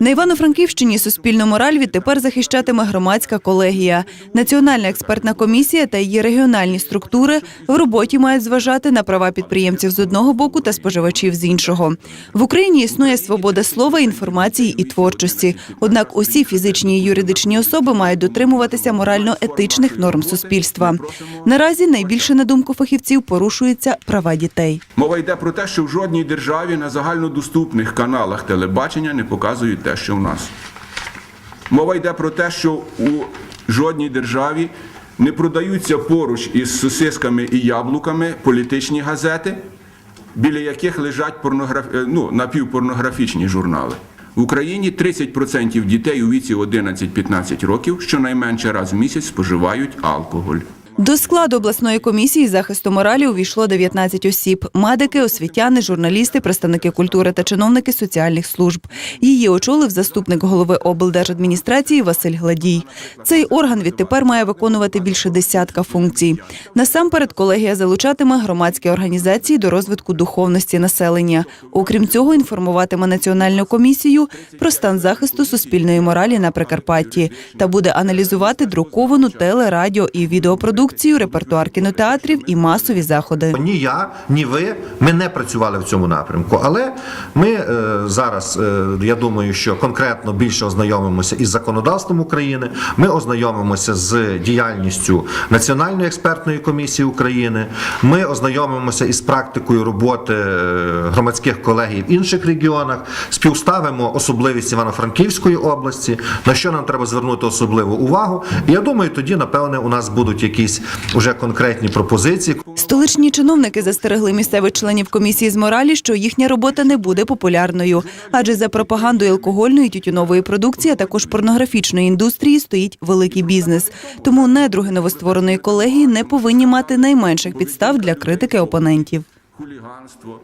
На Івано-Франківщині суспільну мораль відтепер захищатиме громадська колегія. Національна експертна комісія та її регіональні структури в роботі мають зважати на права підприємців з одного боку та споживачів з іншого. В Україні існує свобода слова, інформації і творчості. Однак усі фізичні і юридичні особи мають дотримуватися морально-етичних норм суспільства. Наразі найбільше на думку фахівців порушуються права дітей. Мова йде про те, що в жодній державі на загальнодоступних каналах телебачення не показують те, що в нас. Мова йде про те, що у жодній державі не продаються поруч із сосисками і яблуками політичні газети, біля яких лежать порнограф... е, ну, напівпорнографічні журнали. В Україні 30% дітей у віці 11-15 років щонайменше раз в місяць споживають алкоголь. До складу обласної комісії захисту моралі увійшло 19 осіб: медики, освітяни, журналісти, представники культури та чиновники соціальних служб. Її очолив заступник голови облдержадміністрації Василь Гладій. Цей орган відтепер має виконувати більше десятка функцій. Насамперед, колегія залучатиме громадські організації до розвитку духовності населення. Окрім цього, інформуватиме національну комісію про стан захисту суспільної моралі на Прикарпатті та буде аналізувати друковану теле, радіо і відеопродукцію, репертуар кінотеатрів і масові заходи. Ні я, ні ви. Ми не працювали в цьому напрямку. Але ми е, зараз, е, я думаю, що конкретно більше ознайомимося із законодавством України. Ми ознайомимося з діяльністю Національної експертної комісії України. Ми ознайомимося із практикою роботи е, громадських колегій в інших регіонах, співставимо особливість Івано-Франківської області, на що нам треба звернути особливу увагу. І я думаю, тоді напевне у нас будуть якісь уже конкретні пропозиції. Столичні чиновники застерегли місцевих членів комісії з моралі, що їхня робота не буде популярною, адже за пропагандою алкогольної тютюнової продукції, а також порнографічної індустрії стоїть великий бізнес. Тому недруги новоствореної колегії не повинні мати найменших підстав для критики опонентів. Хуліганство,